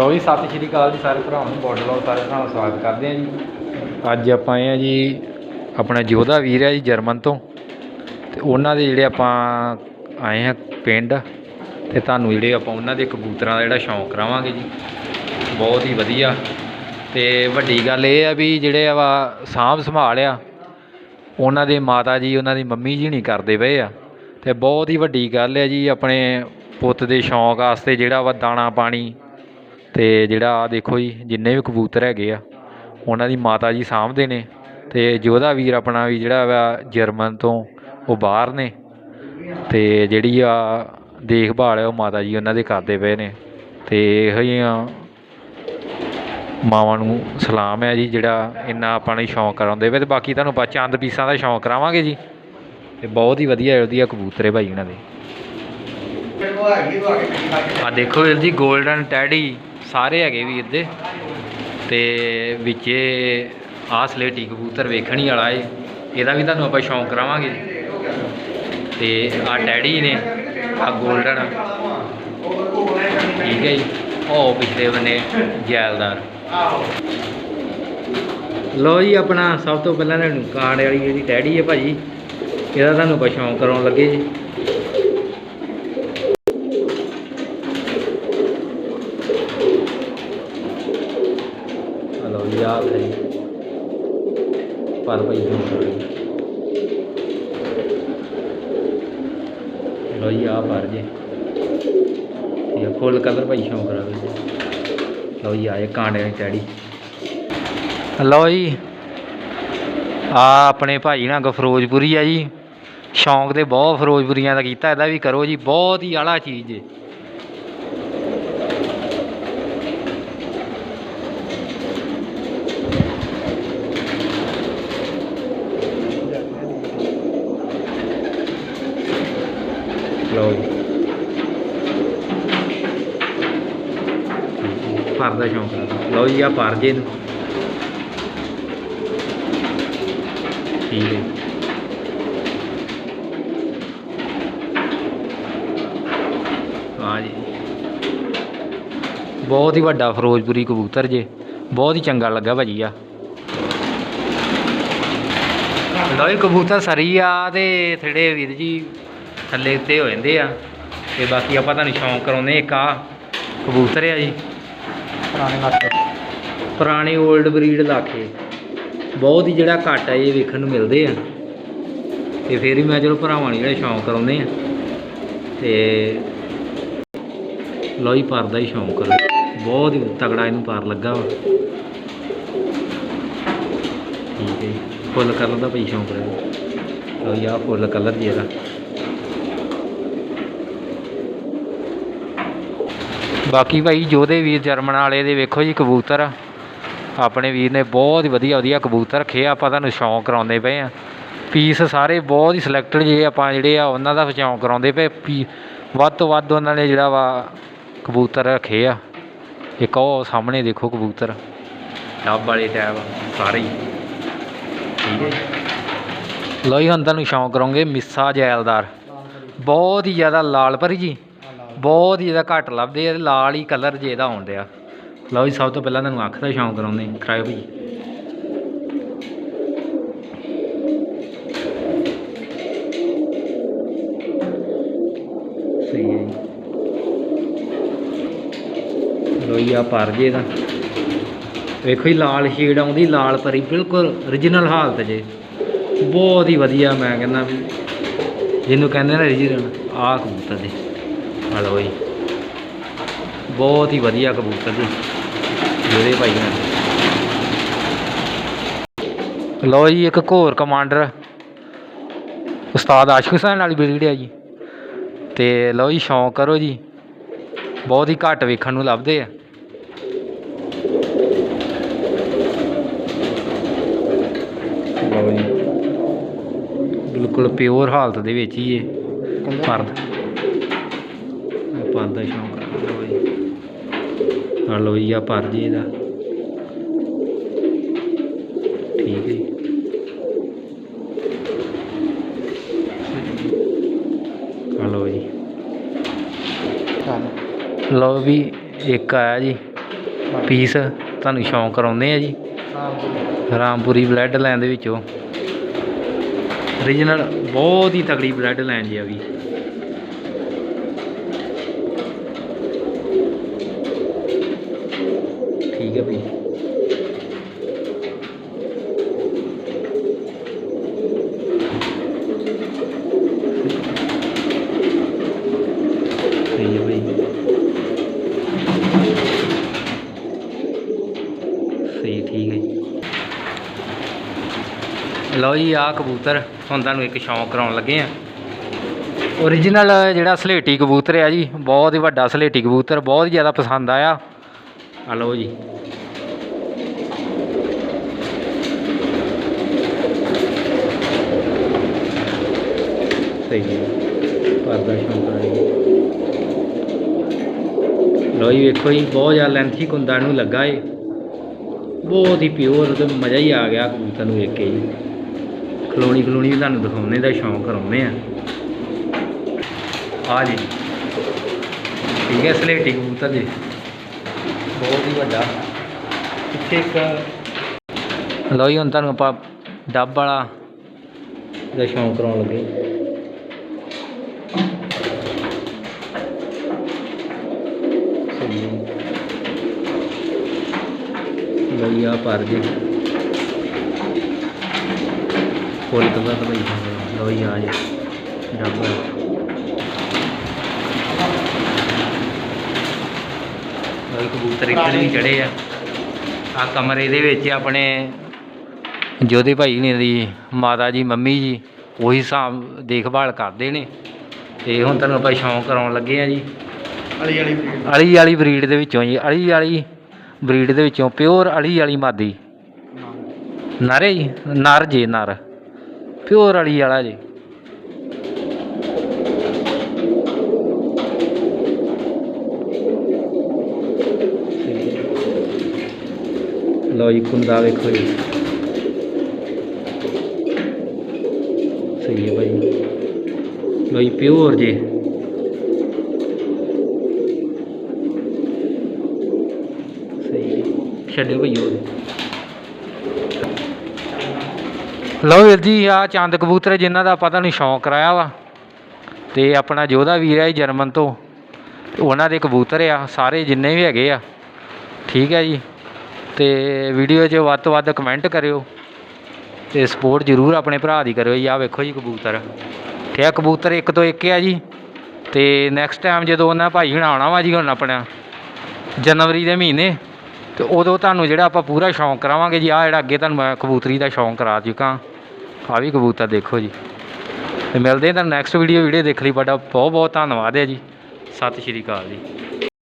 ਲੋ ਜੀ, ਸਤਿ ਸ਼੍ਰੀ ਅਕਾਲ ਜੀ ਸਾਰੇ ਭਰਾਵਾਂ ਨੂੰ ਬੋਡੀ ਲੋ ਸਾਰੇ ਭਰਾਵਾਂ ਦਾ ਸਵਾਗਤ ਕਰਦੇ ਹਾਂ ਜੀ। ਅੱਜ ਆਪਾਂ ਆਏ ਆ ਜੀ, ਆਪਣਾ ਜੋਧਾ ਵੀਰ ਆ ਜੀ ਜਰਮਨ ਤੋਂ, ਤੇ ਉਹਨਾਂ ਦੇ ਜਿਹੜੇ ਆਪਾਂ ਆਏ ਆ ਪਿੰਡ, ਤੇ ਤੁਹਾਨੂੰ ਜਿਹੜੇ ਆਪਾਂ ਉਹਨਾਂ ਦੇ ਕਬੂਤਰਾਂ ਦਾ ਜਿਹੜਾ ਸ਼ੌਂਕ ਕਰਾਵਾਂਗੇ ਜੀ, ਬਹੁਤ ਹੀ ਵਧੀਆ। ਤੇ ਵੱਡੀ ਗੱਲ ਇਹ ਆ ਵੀ ਜਿਹੜੇ ਆ ਵਾ ਸਾਂਭ ਸੰਭਾਲ ਆ, ਉਹਨਾਂ ਦੇ ਮਾਤਾ ਜੀ, ਉਹਨਾਂ ਦੀ ਮੰਮੀ ਜੀ ਨਹੀਂ ਕਰਦੇ ਪਏ ਆ। ਤੇ ਬਹੁਤ ਹੀ ਵੱਡੀ ਗੱਲ ਹੈ ਜੀ, ਆਪਣੇ ਪੁੱਤ ਦੇ ਸ਼ੌਂਕ ਵਾਸਤੇ ਜਿਹੜਾ ਵਾ ਦਾਣਾ ਪਾਣੀ ਤੇ ਜਿਹੜਾ ਆ ਦੇਖੋ ਜੀ ਜਿੰਨੇ ਵੀ ਕਬੂਤਰ ਹੈਗੇ ਆ ਉਹਨਾਂ ਦੀ ਮਾਤਾ ਜੀ ਸਾਂਭਦੇ ਨੇ ਤੇ ਜੋਧਾ ਵੀਰ ਆਪਣਾ ਵੀ ਜਿਹੜਾ ਵਾ ਜਰਮਨ ਤੋਂ ਉਹ ਬਾਹਰ ਨੇ ਤੇ ਜਿਹੜੀ ਆ ਦੇਖਭਾਲ ਹੈ ਉਹ ਮਾਤਾ ਜੀ ਉਹਨਾਂ ਦੇ ਕਰਦੇ ਪਏ ਨੇ ਤੇ ਇਹੋ ਜਿਹੀਆਂ ਮਾਵਾਂ ਨੂੰ ਸਲਾਮ ਹੈ ਜੀ ਜਿਹੜਾ ਇੰਨਾ ਆਪਾਂ ਨੂੰ ਸ਼ੌਂਕ ਕਰਾਉਂਦੇ ਪਏ ਤੇ ਬਾਕੀ ਤੁਹਾਨੂੰ ਆਪਾਂ ਚੰਦ ਪੀਸਾਂ ਦਾ ਸ਼ੌਂਕ ਕਰਾਵਾਂਗੇ ਜੀ। ਤੇ ਬਹੁਤ ਹੀ ਵਧੀਆ ਵਧੀਆ ਕਬੂਤਰ ਹੈ ਭਾਈ ਇਹਨਾਂ ਦੇ। ਆ ਦੇਖੋ ਵੀਰ ਜੀ 골ਡਨ ਟੈਡੀ ਸਾਰੇ ਹੈਗੇ ਵੀਰ ਦੇ। ਤੇ ਵਿੱਚੇ ਆਹ ਸਲੇਟੀ ਕਬੂਤਰ ਵੇਖਣੀ ਵਾਲਾ ਏ। ਇਹਦਾ ਵੀ ਤੁਹਾਨੂੰ ਆਪਾਂ ਸ਼ੌਂਕ ਕਰਾਵਾਂਗੇ। ਤੇ ਆ ਡੈਡੀ ਨੇ ਆ 골ਡਨ ਠੀਕ ਹੈ ਜੀ। ਉਹ ਪਿਛਲੇ ਬੰਨੇ ਜੈਲਦਾਰ। ਲੋ ਜੀ ਆਪਣਾ ਸਭ ਤੋਂ ਪਹਿਲਾਂ ਤੁਹਾਨੂੰ ਕਾਂਡ ਵਾਲੀ ਜਿਹੜੀ ਡੈਡੀ ਹੈ ਭਾਜੀ, ਇਹਦਾ ਤੁਹਾਨੂੰ ਆਪਾਂ ਸ਼ੌਂਕ ਕਰਾਉਣ ਲੱਗੇ ਜੀ। ਹਲੋ ਜੀ ਪਰ ਭਾਈ ਸ਼ੌਂਕ ਕਰਾਉਣ ਲੋ ਜੀ ਆ ਪਰ ਜੇ। ਇਹ ਫੁੱਲ ਕਲਰ ਭਾਈ ਸ਼ੌਂਕ ਕਰਾਵੇ ਜੀ। ਲਓ ਜੀ ਆਏ ਕਾਂਡੇ ਦੀ ਟੈਡੀ ਲਓ ਜੀ ਆ ਆਪਣੇ ਭਾਈ ਨਾਲ ਫਿਰੋਜ਼ਪੁਰੀ ਆ ਜੀ। ਸ਼ੌਂਕ ਤੇ ਬਹੁਤ ਫਿਰੋਜ਼ਪੁਰੀਆਂ ਦਾ ਕੀਤਾ, ਇਹਦਾ ਵੀ ਕਰੋ ਜੀ। ਬਹੁਤ ਹੀ ਆਲਾ ਚੀਜ਼ ਜੇ ਲਓ ਜੀ ਪਰ ਦਾ ਸ਼ੌਂਕ। ਲਓ ਜੀ, ਆ ਪਰ ਜੇ ਨੂੰ ਠੀਕ ਹੈ। ਹਾਂ ਜੀ। ਬਹੁਤ ਹੀ ਵੱਡਾ ਫਿਰੋਜ਼ਪੁਰੀ ਕਬੂਤਰ ਜੇ। ਬਹੁਤ ਹੀ ਚੰਗਾ ਲੱਗਾ ਭਾਜੀ ਆ। ਲਓ ਜੀ, ਕਬੂਤਰ ਸਰੀ ਆ ਤੇ ਥੜੇ ਵੀਰ ਜੀ ਥੱਲੇ ਉੱਤੇ ਹੋ ਜਾਂਦੇ ਆ। ਤੇ ਬਾਕੀ ਆਪਾਂ ਤੁਹਾਨੂੰ ਸ਼ੌਂਕ ਕਰਾਉਂਦੇ ਇੱਕ ਆ ਕਬੂਤਰ ਆ ਜੀ। ਪੁਰਾਣੇ ਇਲਾਕੇ ਪੁਰਾਣੇ 올ਡ ਬਰੀਡ ਲਾਖੇ ਬਹੁਤ ਹੀ ਜਿਹੜਾ ਘੱਟ ਆ, ਇਹ ਵੇਖਣ ਨੂੰ ਮਿਲਦੇ ਆ। ਤੇ ਫਿਰ ਵੀ ਮੈਂ ਚਲੋ ਭਰਾਵਾਂ ਨੂੰ ਜਿਹੜਾ ਸ਼ੌਂਕ ਕਰਾਉਂਦੇ ਆ। ਤੇ ਲੋਈ ਪਰ ਦਾ ਹੀ ਸ਼ੌਂਕ ਕਰੋ ਬਹੁਤ ਹੀ ਤਗੜਾ ਇਹਨੂੰ ਪਾਰ ਲੱਗਾ ਵਾ। ਠੀਕ ਹੈ ਜੀ। ਫੁੱਲ ਕਲਰ ਦਾ ਭਈ ਸ਼ੌਂਕ ਰਿਹਾ ਲਓ ਯਾ ਫੁੱਲ ਕਲਰ ਜੀ ਬਾਕੀ ਭਾਈ ਜੋਧੇ ਵੀਰ ਜਰਮਨ ਵਾਲੇ ਦੇ ਵੇਖੋ ਜੀ ਕਬੂਤਰ। ਆਪਣੇ ਵੀਰ ਨੇ ਬਹੁਤ ਹੀ ਵਧੀਆ ਵਧੀਆ ਕਬੂਤਰ ਰੱਖੇ ਆ, ਆਪਾਂ ਤੁਹਾਨੂੰ ਸ਼ੌਂਕ ਕਰਾਉਂਦੇ ਪਏ ਆ। ਪੀਸ ਸਾਰੇ ਬਹੁਤ ਹੀ ਸਿਲੈਕਟਡ ਜੇ ਆਪਾਂ ਜਿਹੜੇ ਆ, ਉਹਨਾਂ ਦਾ ਸ਼ੌਂਕ ਕਰਾਉਂਦੇ ਪਏ। ਪੀ ਵੱਧ ਤੋਂ ਵੱਧ ਉਹਨਾਂ ਨੇ ਜਿਹੜਾ ਵਾ ਕਬੂਤਰ ਰੱਖੇ ਆ। ਇੱਕ ਉਹ ਸਾਹਮਣੇ ਦੇਖੋ ਕਬੂਤਰ। ਟੱਬ ਵਾਲੇ ਟੈਬ ਸਾਰੇ ਹੀ। ਠੀਕ ਹੈ ਜੀ। ਜੀ, ਹੁਣ ਤੁਹਾਨੂੰ ਸ਼ੌਂਕ ਕਰਾਉਂਗੇ ਮਿੱਸਾ ਜੈਲਦਾਰ। ਬਹੁਤ ਹੀ ਜ਼ਿਆਦਾ ਲਾਲ ਭਰੀ ਜੀ। ਬਹੁਤ ਹੀ ਜ਼ਿਆਦਾ ਘੱਟ ਲੱਭਦੇ ਆ ਤੇ ਲਾਲ ਹੀ ਕਲਰ ਜੇ ਇਹਦਾ ਆਉਣ ਡਿਆ ਲਓ ਜੀ, ਸਭ ਤੋਂ ਪਹਿਲਾਂ ਤੁਹਾਨੂੰ ਅੱਖ ਦਾ ਸ਼ੌਂਕ ਕਰਾਉਂਦੇ ਹਾਂ। ਕਰਾਇਓ ਭਾਈ ਸਹੀ ਹੈ ਜੀ। ਲਓ ਜੀ ਆ ਪਰ ਜੇ ਦਾ ਵੇਖੋ ਜੀ, ਲਾਲ ਸ਼ੇਡ ਆਉਂਦੀ, ਲਾਲ ਪਰੀ ਬਿਲਕੁਲ origignal ਹਾਲਤ ਜੇ। ਬਹੁਤ ਹੀ ਵਧੀਆ ਮੈਂ ਕਹਿੰਦਾ ਵੀ, ਜਿਹਨੂੰ ਕਹਿੰਦੇ ਨਾ origignal ਆਹ ਕਬੂਤਰ ਦੇ ਆ ਲਓ ਜੀ। ਬਹੁਤ ਹੀ ਵਧੀਆ ਕਬੂਤਰ ਜੀ। ਜਿਹੜੇ ਭਾਈ ਨੇ। ਲਓ ਜੀ ਇੱਕ ਘੋਰ ਕਮਾਂਡਰ। ਉਸਤਾਦ ਆਸ਼ਿਕ ਹੁਸੈਨ ਵਾਲੀ ਬਰੀਡ ਹੈ ਜੀ। ਤੇ ਲਓ ਜੀ ਸ਼ੌਂਕ ਕਰੋ ਜੀ। ਬਹੁਤ ਹੀ ਘੱਟ ਵੇਖਣ ਨੂੰ ਲੱਭਦੇ ਆ। ਲਓ ਜੀ। ਬਿਲਕੁਲ ਪਿਓਰ ਹਾਲਤ ਦੇ ਵਿੱਚ ਹੀ ਇਹ। ਪਰਦ ਪਰ ਦਾ ਸ਼ੌਂਕ ਆ ਲਓ ਜੀ। ਆ ਲਓ ਜੀ ਆ ਪਰ ਜੀ ਇਹਦਾ। ਠੀਕ ਹੈ ਜੀ। ਆ ਲਓ ਜੀ। ਚੱਲ ਲਓ ਵੀ ਇੱਕ ਆਇਆ ਜੀ। ਪੀਸ ਤੁਹਾਨੂੰ ਸ਼ੌਂਕ ਕਰਾਉਂਦੇ ਆ ਜੀ। ਰਾਮਪੁਰੀ ਬਲੈਡ ਲਾਈਨ ਦੇ ਵਿੱਚੋਂ। ਓਰੀਜਨਲ ਬਹੁਤ ਹੀ ਤਕੜੀ ਬਲੱਡ ਲਾਈਨ ਜੀ ਆ ਵੀ। ਠੀਕ ਹੈ ਸਹੀ ਠੀਕ ਹੈ ਜੀ। ਲਓ ਜੀ ਆ ਕਬੂਤਰ ਹੁਣ ਤੁਹਾਨੂੰ ਇੱਕ ਸ਼ੌਂਕ ਕਰਾਉਣ ਲੱਗੇ ਆ। ਓਰੀਜਨਲ ਜਿਹੜਾ ਸਲੇਟੀ ਕਬੂਤਰ ਆ ਜੀ, ਬਹੁਤ ਹੀ ਵੱਡਾ ਸਲੇਟੀ ਕਬੂਤਰ, ਬਹੁਤ ਹੀ ਜ਼ਿਆਦਾ ਪਸੰਦ ਆਇਆ। ਆ ਲਓ ਜੀ। ਸਹੀ ਹੈ। ਪਰਦਾ ਸ਼ੌਂਕ ਆ ਜੀ। ਲਓ ਜੀ, ਵੇਖੋ ਜੀ, ਬਹੁਤ ਜ਼ਿਆਦਾ ਲੈਂਥੀ ਕੁੰਦਾ ਨੂੰ ਲੱਗਾ ਏ। ਬਹੁਤ ਹੀ ਪਿਓਰ ਤੇ ਮਜ਼ਾ ਹੀ ਆ ਗਿਆ ਕਬੂਤਰ ਨੂੰ ਵੇਖ ਕੇ ਜੀ। ਖਲੋਣੀ ਖਲੋਣੀ ਵੀ ਤੁਹਾਨੂੰ ਦਿਖਾਉਣੇ ਦਾ ਸ਼ੌਂਕ ਕਰਾਉਂਦੇ ਆ। ਆ ਜੀ। ਠੀਕ ਹੈ, ਸਲੇਟੀ ਕਬੂਤਰ ਜੀ। ਬਹੁਤ ਹੀ ਵੱਡਾ। ਪਿੱਛੇ ਇੱਕ ਲਓ ਜੀ, ਹੁਣ ਤੁਹਾਨੂੰ ਆਪਾਂ ਡੱਬ ਵਾਲਾ ਦਾ ਸ਼ੌਂਕ ਕਰਾਉਣ ਲੱਗੇ। ਸਹੀ ਹੈ। ਲਈ ਆ ਪਰ ਜੀ ਕੋਲ ਤੋਂ ਤਾਂ ਭਾਈ ਲਓ ਜੀ, ਆ ਜੀ ਡੱਬ ਲਓ ਜੀ ਕਬੂਤਰ ਇੱਥੇ ਵੀ ਚੜੇ ਆ। ਆ ਕਮਰੇ ਦੇ ਵਿੱਚ ਆਪਣੇ ਜੋਧੇ ਭਾਈ ਨੇ ਦੀ ਮਾਤਾ ਜੀ ਮੰਮੀ ਜੀ ਉਹੀ ਹਿਸਾਬ ਦੇਖਭਾਲ ਕਰਦੇ ਨੇ। ਤੇ ਹੁਣ ਤੁਹਾਨੂੰ ਆਪਾਂ ਸ਼ੌਂਕ ਕਰਾਉਣ ਲੱਗੇ ਆ ਜੀ। ਅਲੀ ਬਰੀਡ। ਅਲੀ ਵਾਲੀ ਬਰੀਡ ਦੇ ਵਿੱਚੋਂ ਜੀ ਅਲੀ ਵਾਲੀ ਬਰੀਡ ਦੇ ਵਿੱਚੋਂ ਪਿਓਰ ਅਲੀ ਵਾਲੀ ਮਾਦੀ। ਨਰੇ। ਜੀ ਨਰ ਜੀ ਨਰ। ਪਿਓਰ ਅਲੀ ਵਾਲਾ ਜੀ। ਲਓ ਜੀ ਕੁੰਦਾ ਵੇਖੋ ਜੀ। ਸਹੀ ਹੈ ਭਾਈ ਲਓ ਜੀ ਪਿਓਰ ਜੇ। ਸਹੀ ਛੱਡਿਓ ਭਈ ਉਹ ਲਓ ਵੀਰ ਜੀ ਆ ਚੰਦ ਕਬੂਤਰ ਜਿਨ੍ਹਾਂ ਦਾ ਆਪਾਂ ਤੁਹਾਨੂੰ ਸ਼ੌਂਕ ਕਰਾਇਆ ਵਾ। ਤੇ ਆਪਣਾ ਜੋਧਾ ਵੀਰ ਹੈ ਜੀ ਜਰਮਨ ਤੋਂ ਉਹਨਾਂ ਦੇ ਕਬੂਤਰ ਆ, ਸਾਰੇ ਜਿੰਨੇ ਵੀ ਹੈਗੇ ਆ। ਠੀਕ ਹੈ ਜੀ। ਤੇ ਵੀਡੀਓ 'ਚ ਵੱਧ ਤੋਂ ਵੱਧ ਕਮੈਂਟ ਕਰਿਓ ਤੇ ਸਪੋਰਟ ਜ਼ਰੂਰ ਆਪਣੇ ਭਰਾ ਦੀ ਕਰਿਓ ਜੀ। ਆ ਵੇਖੋ ਜੀ ਕਬੂਤਰ। ਠੀਕ ਹੈ ਕਬੂਤਰ ਇੱਕ ਤੋਂ ਇੱਕ ਆ ਜੀ। ਤੇ ਨੈਕਸਟ ਟਾਈਮ ਜਦੋਂ ਉਹਨਾਂ ਭਾਈ ਹੁਣ ਆਉਣਾ ਵਾ ਜੀ ਹੁਣ ਆਪਣਾ ਜਨਵਰੀ ਦੇ ਮਹੀਨੇ, ਤੇ ਉਦੋਂ ਤੁਹਾਨੂੰ ਜਿਹੜਾ ਆਪਾਂ ਪੂਰਾ ਸ਼ੌਂਕ ਕਰਾਵਾਂਗੇ ਜੀ। ਆ ਜਿਹੜਾ ਅੱਗੇ ਤੁਹਾਨੂੰ ਮੈਂ ਕਬੂਤਰੀ ਦਾ ਸ਼ੌਂਕ ਕਰਾ ਚੁੱਕਾ। ਆ ਵੀ ਕਬੂਤਰ ਦੇਖੋ ਜੀ। ਤੇ ਮਿਲਦੇ ਹਾਂ ਤੁਹਾਨੂੰ ਨੈਕਸਟ ਵੀਡੀਓ ਵੀਡੀਓ ਦੇਖ ਲਈ। ਤੁਹਾਡਾ ਬਹੁਤ ਬਹੁਤ ਧੰਨਵਾਦ ਹੈ ਜੀ। ਸਤਿ ਸ਼੍ਰੀ ਅਕਾਲ ਜੀ।